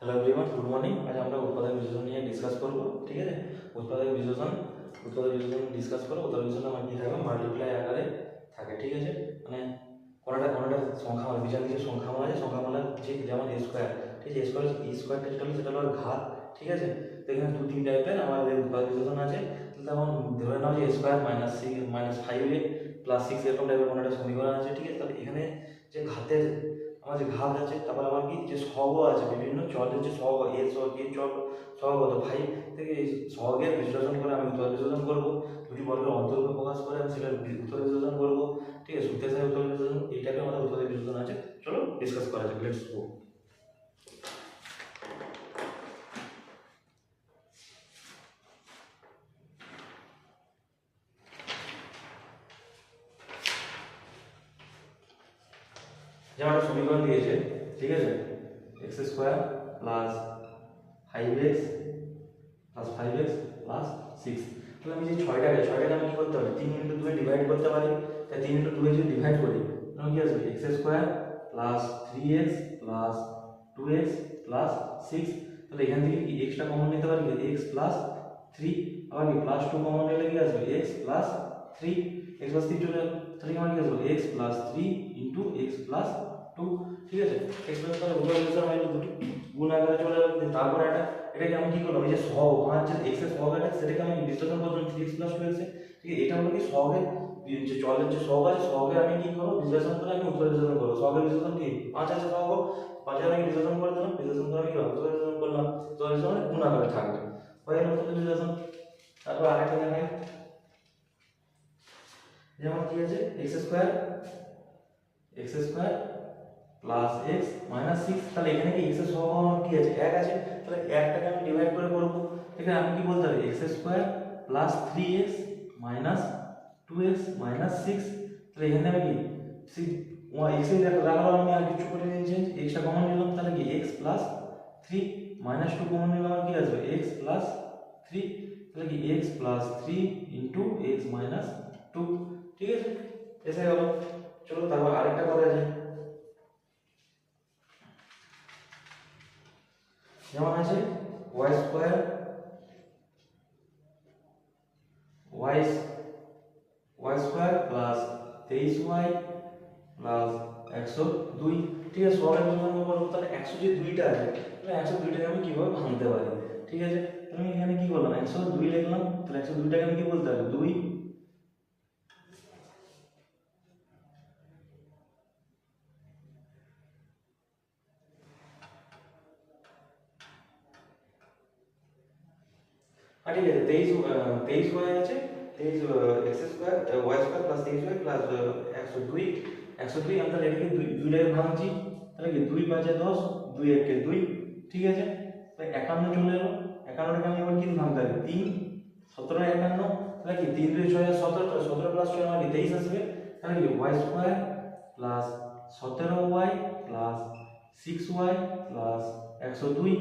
Hello everyone good morning আজ আমরা উৎপাদক বিশ্লেষণ নিয়ে ডিসকাস করব, ঠিক আছে? উৎপাদক বিশ্লেষণ উৎপাদক বিশ্লেষণ ডিসকাস করব, উৎপাদক বিশ্লেষণ আমার কী থাকবে? মাল্টিপ্লাই আকারে থাকে, ঠিক আছে? মানে কোনোটা কোনোটা সংখ্যা মানে বিচার কিছু সংখ্যা মানে সংখ্যা মানে যে যেমন এ স্কোয়ার ঠিক আছে? স্কোয়ার ই স্কোয়ারটা যেটা হলো সেটা হলো ঘাত, ঠিক আছে? তো এখানে দু, তিন টাইপের আমাদের উৎপাদক বিশ্লেষণ আছে। যেমন ধরে নাও যে square minus six minus five a plus six এরকম টাইপের কোনো একটা সমীকরণ আছে, ঠিক আছে? তাহলে এখানে যে ঘাতের আমার যে ঘাত আছে, তারপর আমার কি যে সহগ আছে, বিভিন্ন চলের যে সহগ এ সহগ এ চল সহগ তো ভাই, থেকে এই সহগের বিশ্লেষণ করে আমি উত্তর বিশ্লেষণ করব। দুটি বর্গের অন্তর্গ প্রকাশ করে আমি সেটার উত্তর বিশ্লেষণ করব। ঠিক আছে সূত্রের সাথে উত্তর বিশ্লেষণ, এইটাকে আমাদের উত্তর বিশ্লেষণ আছে। চলো ডিসকাস করা যাক লেটস গো যেমন একটা সমীকরণ দিয়েছে, ঠিক আছে? X square plus five x plus five x plus six তাহলে আমি যে ছয়টাকে ছয়টাকে আমি কী করতে পারি তিন ইন্টু দুয়ে ডিভাইড করতে পারি। তাই তিন ইন্টু দুয়ে যদি ডিভাইড করি, তাহলে কী আসবে? X square plus three x plus two x plus six তাহলে এখান থেকে কি এক্সটা কমন নিতে পারি? এক্স প্লাস থ্রি আবার কি প্লাস টু কমন নিলে কি আসবে? X plus three x plus three গেল তাহলে আমার কি আসবে? X plus three into x plus two ঠিক আছে এক্স প্লাস তাহলে উভয় বিশ্লেষণ হয়ে গেল দুটো গুণ আকারে চলে গেল তারপরে একটা, এটাকে আমি কি করলাম, এই যে সহগ, আমার যে এক্সের সহগ আছে, সেটাকে আমি বিশ্লেষণ করলাম three x plus two x ঠিক আছে, এটা হলো কি সহগের যে চলের যে সহগ আছে, সহগের আমি কি করব, বিশ্লেষণ করে আমি উত্তর বিশ্লেষণ করব। সহগের বিশ্লেষণ কি? পাঁচ আছে সহগ পাঁচের আমি বিশ্লেষণ করে দিলাম, বিশ্লেষণ করে আমি কি উত্তর বিশ্লেষণ করলাম, উত্তর বিশ্লেষণ মানে গুণ আকারে থাকবে। হয়ে গেল উত্তর বিশ্লেষণ। তারপর আরেকটা দেখাই যেমন কি আছে? X square x square plus x minus six তাহলে এখানে কি এক্সের সহগ আমার কি আছে? এক আছে। তাহলে একটাকে আমি ডিভাইড করে করব। এখানে আমি কি বলতে পারি x square plus three x minus two x minus six তাহলে এখানে আমি কি? এক্সের রাখলাম আমি, আর কিছু করে নিয়েছি এক্সটা কমন নিলাম, তাহলে কি? X plus three minus two common নিলাম আর কি আসবে? এক্স প্লাস থ্রি তাহলে কি? X plus three into x minus two ঠিক আছে? এসে গেল। চলো, তারপর আরেকটা করা যায় যেমন আছে? Y square y y square plus তেইশ ওয়াই প্লাস একশো দুই। ঠিক আছে সবাই করব তাহলে একশো যে দুইটা একশো দুইটাকে আমি কীভাবে ভাঙতে পারি? ঠিক আছে আমি এখানে কি করলাম একশো দুই লিখলাম, তাহলে একশো দুইটাকে আমি কি বলতে পারি? দুই হ্যাঁ ঠিক আছে তেইশ তেইশ ওয়াই আছে তেইশ x square y square plus তেইশ ওয়াই প্লাস একশো দুই একশো দুই আমি তাহলে এটাকে দুই দুইটাকে ভাঙছি তাহলে কি দুই পাঁচে দশ দুই একে দুই ঠিক আছে তাহলে একান্ন চলে এলো একান্নটাকে আমি এবার কি ভাঙতে পারি তিন সতেরো একান্ন তাহলে কি তিন দুই ছয় সতেরো সতেরো প্লাস ছয় আমার তেইশ আসবে তাহলে কি ওয়াই স্কোয়ার প্লাস সতেরো y plus six y plus একশো দুই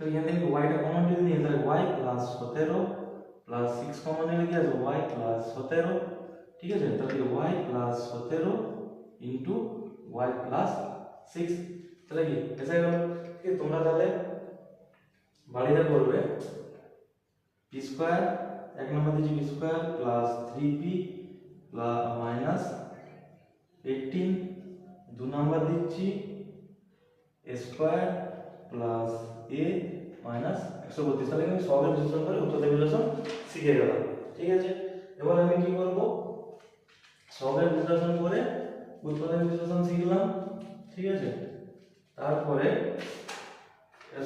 তাহলে এখান থেকে ওয়াইটা কমন যদি নিই তাহলে ওয়াই প্লাস সতেরো প্লাস সিক্স কমন নিলে কি আছে ওয়াই প্লাস সতেরো, ঠিক আছে? তাহলে ওয়াই প্লাস সতেরো ইন্টু ওয়াই প্লাস সিক্স তাহলে কি? এসে গেল? ঠিক তোমরা তাহলে বাড়িতে করবে পি স্কোয়ার এক নম্বর দিচ্ছি p square plus three p plus minus eighteen দু নম্বর দিচ্ছি স্কোয়ার প্লাস এ মাইনাস একশো বত্রিশ। তাহলে আমি সবের বিশ্লেষণ করে উত্তর বিশ্লেষণ শিখে গেলাম। ঠিক আছে? এবার আমি কি করব? সবের বিশ্লেষণ করে উৎপাদন বিশ্লেষণ শিখলাম। ঠিক আছে? তারপরে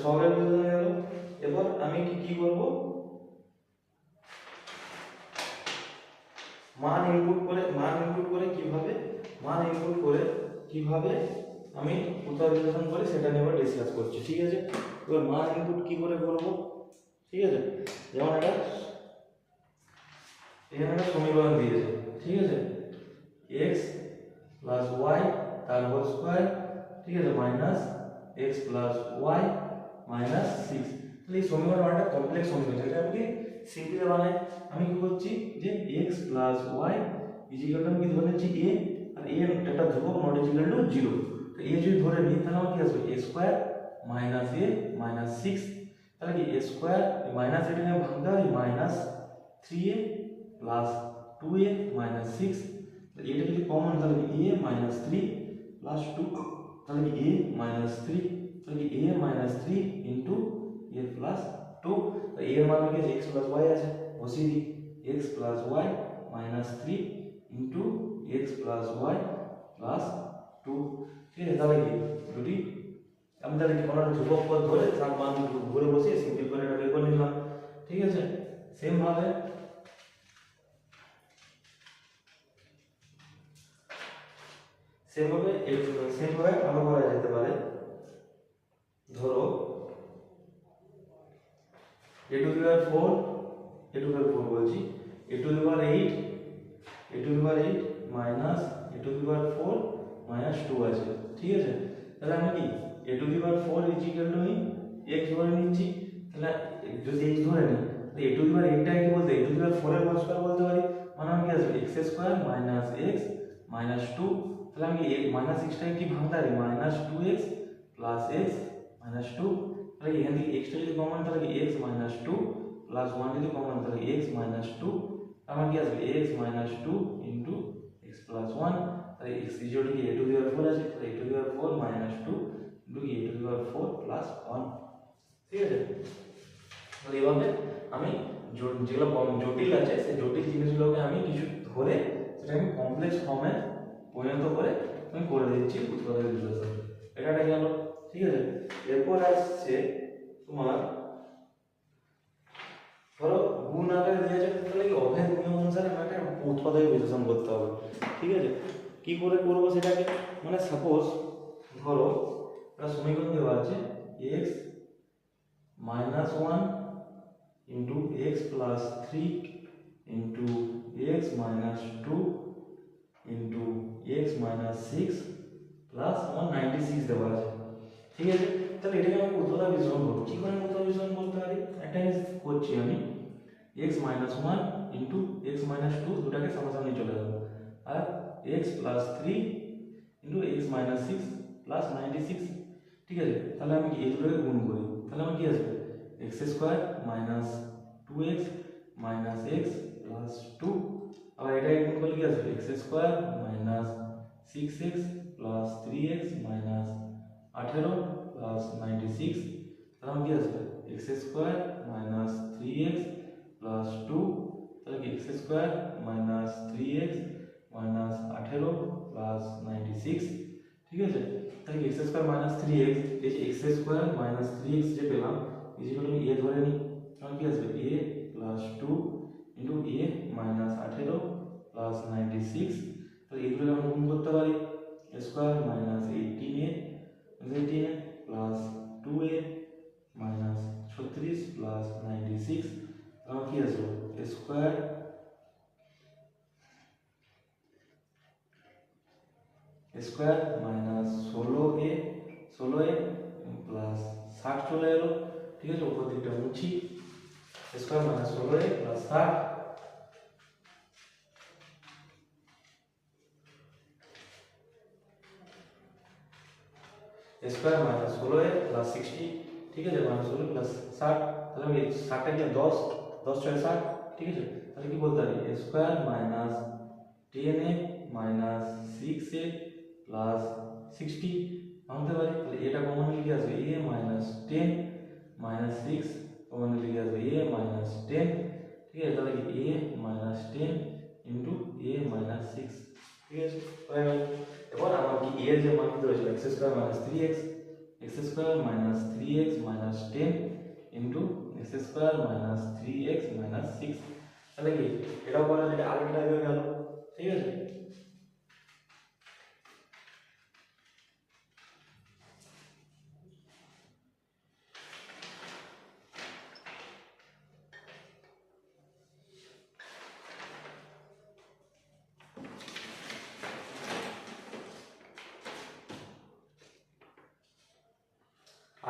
সবের বিশ্লেষণ গেল। এবার আমি কি কি করব? মান ইনপুট করে মান ইনপুট করে কীভাবে মান ইনপুট করে কীভাবে আমি উত্তর বিশ্লেষণ করে সেটা নিয়ে এবার ডিসকাস করছি, ঠিক আছে? এবার মান ইনপুট কি করে করব? ঠিক আছে? যেমন একটা, এখানে একটা সমীকরণ দিয়েছে, ঠিক আছে? এক্স প্লাস ওয়াই তার হোল স্কোয়ার ঠিক আছে? Minus x plus y minus six তাহলে এই সমীকরণ একটা কমপ্লেক্স সমীকরণ যেটা আমি সিম্পলি বানাই আমি কি করছি যে এক্স প্লাস ওয়াই ইজিক্যাল আমি কি ধরে নিচ্ছি এ আর এ একটা ধ্রুবক নট ইজিক্যাল টু জিরো তো এ যদি ধরে নিই, তাহলে আমার কি আসবে a square minus a minus six তাহলে কি এ স্কোয়ার মাইনাস এটা নিয়ে ভাঙতে হয়? Minus three a plus two a minus six এটা যদি কমন তাহলে কি a minus three plus two তাহলে কি এ মাইনাস থ্রি তাহলে কি a minus three into a plus two a এর মান কি? এক্স প্লাস ওয়াই আছে। বসিয়ে দিই। X plus y minus three into x plus y plus two ঠিক আছে, তাহলে কি? দুটি আমি তাহলে কি কোনো পদ ধরে তার মান করে এটা বের করে নিলাম। ঠিক আছে? সেম ভাবে সেভাবে সেমভাবে আরও করা যেতে পারে। ধরো a to the power four a to power four বলছি। A to the power eight a to the power eight minus a to the power four minus two আছে, ঠিক আছে? তাহলে আমি কি? A to the power four is equal to x ধরে নিচ্ছি। তাহলে যদি এক্স ধরে নিই, তাহলে এ টু দি পাওয়ার এইটটা কি বলতে? এ টু দি পাওয়ার ফোরের হোল স্কোয়ার বলতে পারি। মানে আমি কি আসবে? X square minus x minus two তাহলে আমি মাইনাস এক্সটাকে কি ভাঙতে পারি? Minus two x plus x minus two তাহলে এখান থেকে এক্সটা যদি কমন তাহলে কি x minus two plus one যদি কমন তাহলে এক্স মাইনাস টু আমার কি আসবে? X minus two into x plus one তাহলে এক্স ইজিওটি কি a to the power four আছে? তাহলে a to the power four minus two into a to the power four plus one ঠিক আছে? তাহলে এভাবে আমি যেগুলো জটিল আছে, সেই জটিল জিনিসগুলোকে আমি কিছু ধরে সেটা আমি কমপ্লেক্স ফর্মে পরিণত করে আমি করে দিচ্ছি উৎপাদক বিশ্লেষণ। এটা গেল ঠিক আছে? এরপর আসছে তোমার, ধরো গুণ আকারে দেওয়া যাবে, তাহলে কি অভেদ নিয়ম অনুসারে আমাকে উৎপাদক বিশ্লেষণ করতে হবে। ঠিক আছে? কি করে করব সেটাকে? মানে সাপোজ ধরো, একটা সমীকরণ দেওয়া আছে x minus one into x plus three into x minus two into x minus six plus one ninety six দেওয়া আছে। ঠিক আছে? তাহলে এটাকে আমি উত্তরটা বিশ্লেষণ করব? কী করে উত্তর বিশ্লেষণ করতে পারি? একটা জিনিস করছি আমি। X minus one into x minus two দুটাকে সামনাসামনি চলে যাব। আর x plus three into x minus six plus ninety six ঠিক আছে তাহলে আমি কি এই দুটোকে গুণ করি তাহলে আমার কি আসবে x square minus two x minus x plus two আবার এটাকে গুণ করলে কি আসবে x square minus six x plus three x minus আঠেরো প্লাস নাইনটি সিক্স তাহলে আমার কি আসবে x square minus three x plus two তাহলে কি x square minus three x minus আঠেরো প্লাস নাইনটি সিক্স ঠিক আছে? তাহলে x square minus three x এই যে x square minus three x যে পেলাম ইজিকাল টু এ ধরে নিই। তাহলে কি আসবে? A plus two into a minus আঠেরো প্লাস নাইনটি সিক্স তাহলে এগুলো আমরা গুণ করতে পারি। Square minus eighteen a eighteen a plus two a minus ছত্রিশ প্লাস নাইনটি সিক্স আমার কি আসবে? স্কোয়ার স্কোয়ার মাইনাস ষোলো এ ষোলো এ প্লাস ষাট চলে এলো, ঠিক আছে? উপর দিকটা মুছি, স্কোয়ার মাইনাস ষোলো এ প্লাস ষাট। স্কোয়ার মাইনাস ষোলো এ প্লাস সিক্সটি ঠিক আছে? মাইনাস ষোলো প্লাস ষাট, তাহলে আমি ষাটটা কি দশ দশ ছয় ষাট, ঠিক আছে? তাহলে কি বলতে পারি square minus ten a minus six a plus sixty ভাঙতে পারি তাহলে এটা কমন লিখে আসবে a minus ten minus six common লিখে আসবে এ মাইনাস টেন ঠিক আছে তাহলে কি a minus ten into a minus six ঠিক আছে হয়ে গেল এবার আমার কি এর যে মান দিতে হয়েছিল x square minus three x x square minus three x minus ten into x square minus three x minus six তাহলে কি এটাও করা যেটা আরেকটা হয়ে গেল ঠিক আছে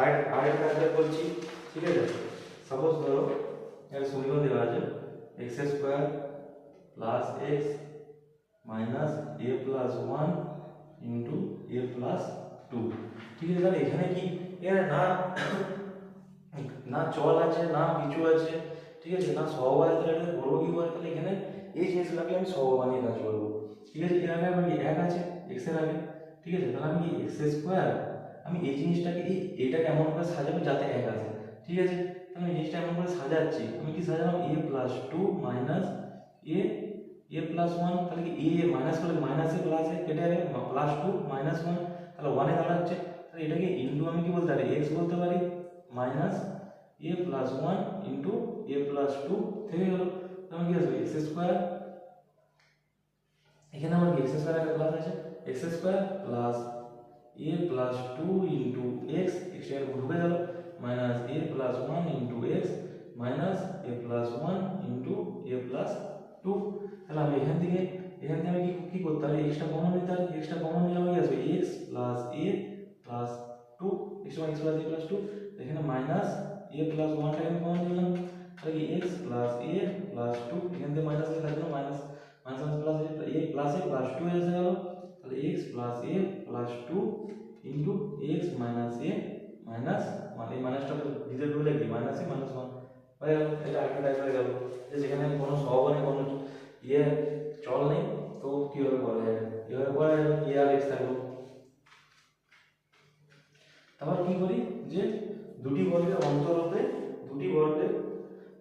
আর আরেকটা কাজ বলছি ঠিক আছে? সাপোজ ধরো একটা সমীকরণ দেওয়া আছে x square plus x minus a plus one into a plus two ঠিক আছে? তাহলে এখানে কি? এখানে না না চল আছে, না কিছু আছে, ঠিক আছে? না সহগ আছে, তাহলে এটা বলব কি করে? তাহলে এখানে এই জিনিসগুলোকে আমি সহগ বানিয়ে কাজ করব। ঠিক আছে? এর আগে এক আছে? এক্সের আগে। ঠিক আছে? তাহলে আমি এক্স স্কোয়ার আমি এই জিনিসটাকে এই এইটাকে এমন করে সাজাবো যাতে এক আছে। ঠিক আছে? আমি জিনিসটা এমন করে সাজাচ্ছি? আমি কি সাজালাম? A plus two minus a a plus one তাহলে কি এ মাইনাস করলে মাইনাস প্লাস কেটে যাবে? প্লাস টু মাইনাস ওয়ান তাহলে ওয়ানে দাঁড়াচ্ছে। তাহলে এটাকে ইন্টু আমি কি বলতে পারি? এক্স বলতে পারি। Minus a plus one into a plus two থেকে গেল। তাহলে কি আসবে? এক্স স্কোয়ার এখানে আমার কি এক্স স্কোয়ার একটা প্লাস আছে? X square plus a plus two into x এক্সের ঢুকে গেল minus a plus one into x minus a plus one into a plus two তাহলে আমি এখান থেকে এখান থেকে আমি কি কি করতে পারি এক্সট্রা কমন নিতে পারি এক্সট্রা কমন নিলে আমার কি আসবে x plus a plus two x one x plus a plus two এখানে মাইনাস এ প্লাস ওয়ানটাকে আমি কমন নিলাম তাহলে কি x plus a plus two এখান থেকে মাইনাস এ থাকল minus minus plus a plus a plus two এসে গেল তাহলে x plus a plus two into x minus a minus মানে এই মাইনাসটা ভিতরে ঢুকলে কি মাইনাস এ মাইনাস ওয়ান হয়ে গেল এটা আরেকটা টাইপ হয়ে গেল যে যেখানে কোনো সহগ নেই, কোনো ইয়ে চল নেই। তো কীভাবে করা যায়? কীভাবে করা যায়? এ আর এক্স থাকল। তারপর কি করি? যে দুটি বর্গের অন্তরূপে, দুটি বর্গের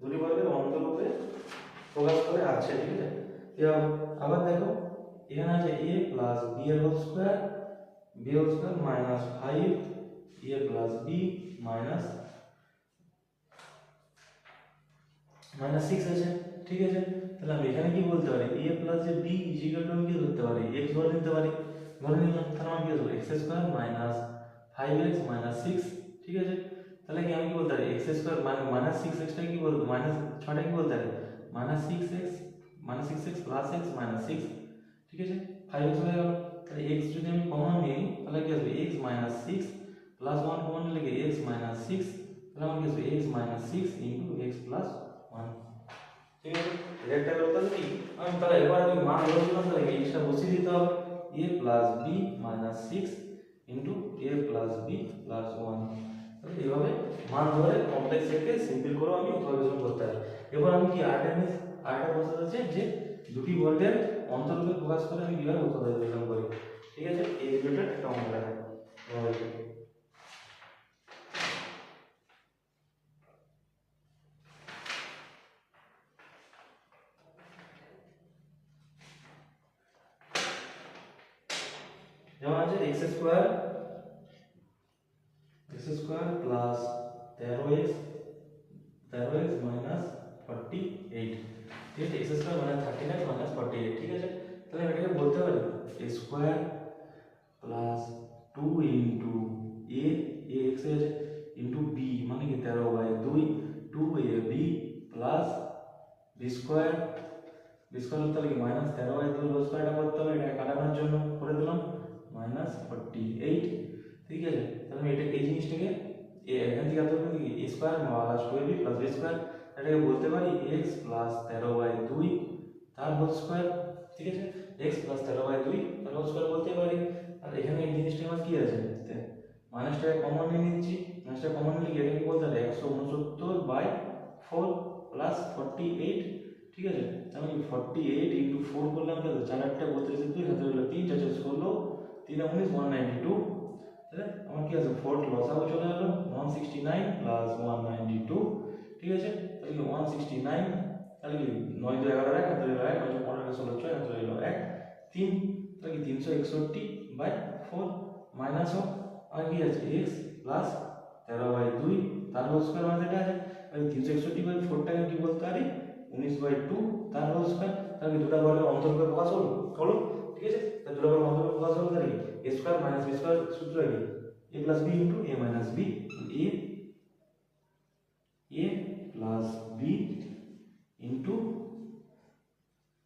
দুটি বর্গের অন্তরূপে প্রকাশ করে আছে, ঠিক আছে? আবার দেখো এখানে আছে এ প্লাস বি এর whole square b whole square minus five a plus b minus minus six আছে, ঠিক আছে? তাহলে আমি এখানে কি বলতে পারি? এ প্লাস যে বি ইজিক্যাল টু আমি কি ধরতে পারি? এক্স ধরে নিতে পারি। ধরে নিলাম, তাহলে আমি কি ধরবো? X square minus five X minus six ঠিক আছে? তাহলে কি আমি কি বলতে পারি? এক্স স্কোয়ার মাইনাস সিক্স এক্সটা কি বলব? মাইনাস ছটা কি বলতে পারি? Minus six x minus six x plus x minus six ঠিক আছে? ফাইভ এক্স হয়ে তাহলে এক্স যদি আমি কমন নিই, তাহলে কি আসবে? X minus six plus one common নিলে কি? এক্স মাইনাস সিক্স তাহলে আমার কি আসবে? X minus six into x plus one ঠিক আছে? এটা একটা ব্যাপার কি? আমি তাহলে এবার আমি মান বলছিলাম তাহলে এক্সটা বসিয়ে দিতে হবে। A plus b minus six into a plus b plus one এইভাবে মান ধরে কমপ্লেক্স সেটকে সিম্পল করেও আমি সলিউশন করতে পারি। এবার আমি কি আরেকটা জিনিস আরেকটা প্রসেস আছে যে দুটি বর্গের অন্তরূপে প্রকাশ করে আমি কীভাবে সলিউশন করি ঠিক আছে এই রিলেটেড একটা অঙ্ক দেখাই তোমাদেরকে। যেমন আছে x square x square plus তেরো এক্স তেরো এক্স মাইনাস ফর্টি এইট ঠিক আছে x square minus thirty nine minus forty eight ঠিক আছে তাহলে আমি এটাকে বলতে পারি a square plus two into a x আছে ইন্টু বি মানে কি? তেরো বাই দুই two a b plus b square b square তাহলে কি? মাইনাস তেরো বাই দুই হোল স্কোয়ারটা করতে হবে। এটা কাটানোর জন্য করে দিলাম। মাইনাস ফর্টি এইট ঠিক আছে? তাহলে এটা এই জিনিসটাকে এ এখান থেকে এত কি? A square plus two b plus b square এটাকে বলতে পারি এক্স প্লাস তেরো বাই দুই, তার হোল স্কোয়ার ঠিক আছে? এক্স প্লাস তেরো বাই দুই, তার হোল স্কোয়ার বলতে পারি আর এখানে এই জিনিসটা আমার কি আছে? মাইনাসটাকে কমন নিয়ে নিচ্ছি মাইনাসটা কমন নিলে কি এটাকে বলতে পারি? একশো উনসত্তর by four plus forty eight ঠিক আছে? আমি ফর্টি এইট ইন্টু ফোর করলাম কত? চার আটটা বত্রিশ দুই হাতে হলো তিন চারটে ষোলো, তিন উনিশ ওয়ান নাইনটি টু তাহলে আমার কি আছে? ফোর লসাগু চলে গেলো one sixty nine plus one ninety two ঠিক আছে? তাহলে কি ওয়ান সিক্সটি নাইন তাহলে কি নয় দু এগারো এক হাতে এক, নয় পনেরো, ষোলো ছয় হাতে এক, তিন, তাহলে কি তিনশো একষট্টি বাই ফোর মাইনাস হোক আর কি আছে? এক্স প্লাস তেরো বাই দুই, তার হোল স্কোয়ার মানে আছে। তাহলে তিনশো একষট্টি বাই ফোরটাকে কি বলতে পারি? উনিশ বাই টু তার হোল স্কোয়ার তাহলে দুটা বর্গের অন্তর্গত প্রকাশ হলো হলো ঠিক আছে? তাহলে দুটা বর্গের অন্তর্গত প্রকাশ হলো তাহলে a square minus b square সূত্র কি? A plus b into a minus b a a plus b into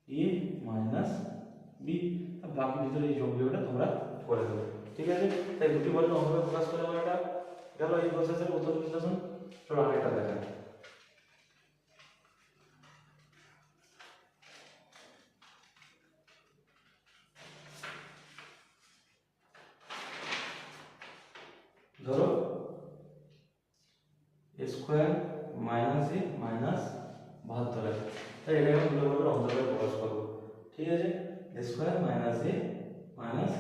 a minus b বাকি ভিতরে এই যোগ বিয়োগটা তোমরা করে দেবে। ঠিক আছে? তাই দুটি বর্গের অন্তর্গত প্রকাশ করে আমার এটা। গেল এই প্রসেসের উত্তর বিশ্লেষণ চলো আরেকটা দেখা ধরো স্কোয়ার মাইনাস এ মাইনাস বাহাত্তর তাই এটাকে আমি দুটো প্রকাশ করব ঠিক আছে? স্কোয়ার মাইনাস এ মাইনাস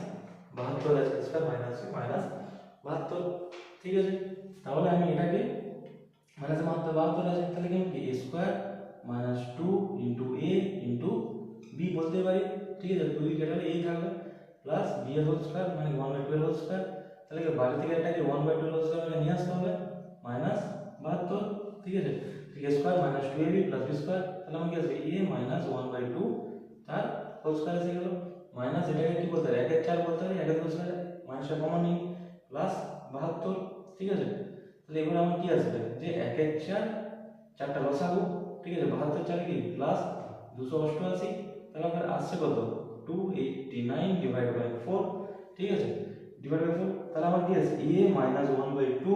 বাহাত্তর আছে স্কোয়ার মাইনাস এ মাইনাস বাহাত্তর। ঠিক আছে? তাহলে আমি এটাকে মাইনাস বাহাত্তর বাহাত্তর আছে, তাহলে কি? আমি কি square minus two into a into b বলতে পারি। ঠিক আছে? দুই কেটে এই থাকবে প্লাস বি এর হোল স্কোয়ার মানে ওয়ান বাই টু এর হোল স্কোয়ার তাহলে কি বাড়ি থেকে এটাকে ওয়ান বাই টু এর হোল স্কোয়ার নিয়ে আসতে হবে? মাইনাস বাহাত্তর। ঠিক আছে? ঠিক square minus two a b plus b square তাহলে আমার কি আসবে a minus one by two তার হোল স্কোয়ার এসে গেল মাইনাস এটাকে কি বলতে হবে একের চার বলতে হবে একের হোল স্কোয়ার মাইনাসটা কমন নেই। প্লাস বাহাত্তর, ঠিক আছে? তাহলে এগুলো আমার কি আসবে যে একের চার, চারটা লসাগু ঠিক আছে? বাহাত্তর চার কি? প্লাস দুশো অষ্টআশি, তাহলে আমার আসছে কত? Two eighty nine divide by four ঠিক আছে? ডিভাইড বাই ফোর তাহলে আমার কি আছে? A minus one by two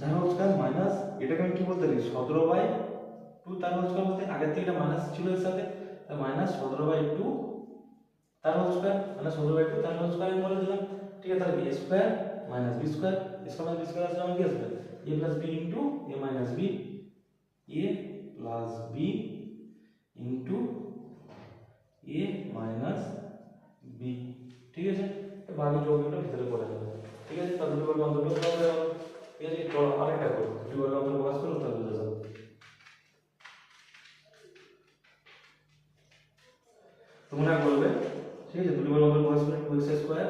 তার হোল মাইনাস এটাকে আমি কি বলতে পারি? সতেরো বাই টু তার হোল স্কোয়ার বলতে আগের থেকে এটা মাইনাস ছিল এর সাথে। মাইনাস সতেরো বাই টু তার হোল স্কোয়ার মানে সতেরো বাই টু তার হোল স্কোয়ার আমি বলে দিলাম। ঠিক আছে, তাহলে b square minus b square square minus b square আসলে আমার কি আসবে a plus b into a minus b a plus b into a minus b ঠিক আছে? বাকি যোগগুলো ভিতরে করে দেবে ঠিক আছে, তাহলে দুটো বর্গ অন্তর্ভুক্ত হবে। ঠিক আছে চলো আরেকটা করো দুটো অন্তর্ভুক্ত প্রকাশ করো তাহলে বুঝে যাবে তোমরা করবে ঠিক আছে, দুটো বর্গ অন্তর্ভুক্ত প্রকাশ করে two x square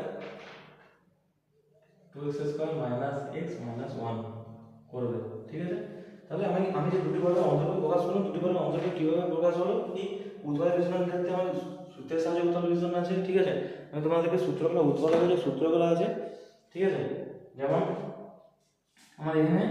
two x square minus x minus one করবে, ঠিক আছে? তাহলে আমি আমি যে দুটি বর্গের অন্তর্ভুক্ত প্রকাশ করলাম, দুটি বর্গের অন্তর্ভুক্ত কীভাবে প্রকাশ হলো? কি? উৎপাদক বিজনের ক্ষেত্রে আমার সূত্রের সাহায্যে উৎপাদক বিজন আছে, ঠিক আছে? আমি তোমাদেরকে সূত্রগুলো উৎপাদকের যে সূত্রগুলো আছে, ঠিক আছে? যেমন, আমার এখানে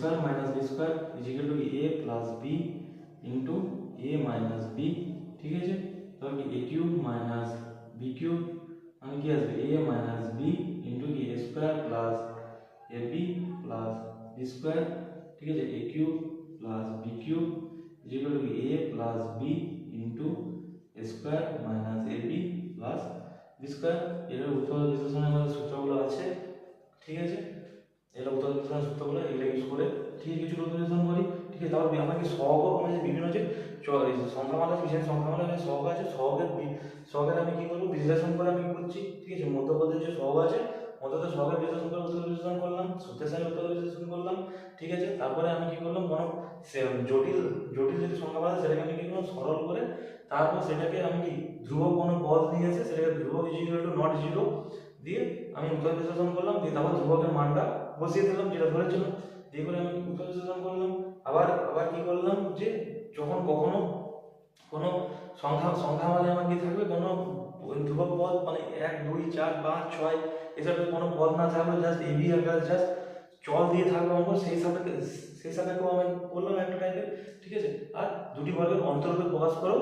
square minus b square is equal to a plus b into a minus ঠিক আছে? তাহলে কি a cube minus b cube মানে কি আসবে? a মাইনাস b ইন্টু কি a square plus ab plus b square ঠিক আছে? a cube plus b cube is equal to plus b into a square minus ab plus b square এর উত্তর বিশ্লেষণে আমাদের সূত্রগুলো আছে, ঠিক আছে? এটা উত্তর সূত্রগুলো এগুলো ইউজ করে ঠিক কিছু বিশ্লেষণ করি। ঠিক আছে তারপর আমাকে সহগ আমাদের বিভিন্ন যে যে সংখ্যামালা বিশেষ সংখ্যামালা যে সহগ আছে, সহগের সহগের আমি কি করব? বিশ্লেষণ করে আমি করছি। ঠিক আছে মধ্যপদের যে সহগ আছে মধ্যপদের সহগের বিশ্লেষণ করে উত্তর বিশ্লেষণ করলাম সূত্রের সাথে উত্তর বিশ্লেষণ করলাম। ঠিক আছে, তারপরে আমি কি করলাম? কোনো জটিল জটিল সংখ্যামালা আছে, সেটাকে আমি কি করলাম? সরল করে তারপর সেটাকে আমি কি ধ্রুবক কোনো পদ দিয়েছে সেটাকে ধ্রুবক ইজিক্যাল টু নট জিরো দিয়ে আমি উত্তর বিশ্লেষণ করলাম, দিয়ে তারপর ধ্রুবকের মানটা বসিয়ে দিলাম, যেটা ধরেছিলাম দিয়ে করে আমি উত্তর করলাম। আবার আবার কি করলাম যে, যখন কখনো কোনো সংখ্যা সংখ্যা মানে আমার কি থাকবে? কোনো ধ্রুবক পদ মানে এক, দুই, চার, পাঁচ, ছয়, এসব কোনো পদ না থাকবে জাস্ট এবি আকার জাস্ট চল দিয়ে থাকবে অঙ্ক সেই সাপেক্ষে, সেই সাপেক্ষেও আমি বললাম একটা টাইপের ঠিক আছে? আর দুটি বর্গের অন্তর্ভুক্ত প্রকাশ করো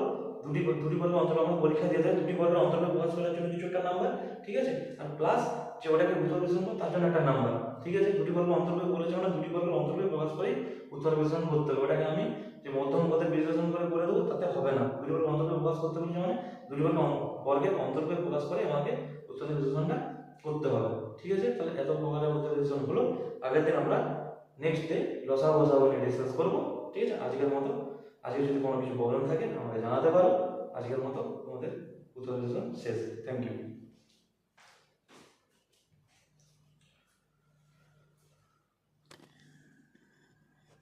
দুটি দুটি বর্গের অন্তর্ভুক্ত আমরা পরীক্ষা দিয়ে দেয়, দুটি বর্গের অন্তর্ভুক্ত প্রকাশ করার জন্য কিছু একটা নাম্বার ঠিক আছে? আর প্লাস যে ওটাকে উত্তর বিশ্লেষণ করো তার জন্য একটা নাম্বার ঠিক আছে? দুটি বর্গ অন্তর্ভুক্ত বলেছে আমরা, দুটি বর্গের অন্তর্ভুক্ত প্রকাশ করেই উত্তর বিশ্লেষণ করতে হবে। ওটাকে আমি যে মধ্যম পদের বিশ্লেষণ করে করে দেবো, তাতে হবে না। দুটি বর্গ অন্তর্ভুক্ত প্রকাশ করতে বলছে মানে দুটি বর্গ বর্গের অন্তর্ভুক্ত প্রকাশ করে আমাকে উত্তর বিশ্লেষণটা করতে হবে, ঠিক আছে? তাহলে এত প্রকারের উত্তর বিশ্লেষণ হলো আগের দিন আমরা নেক্সট ডে লসা বসাবো নিয়ে ডিসকাস করব, ঠিক আছে? আজকের মতো আজকে যদি কোনো কিছু প্রবলেম থাকে, আমাকে জানাতে পারো। আজকের মতো তোমাদের উত্তর শেষ। Thank you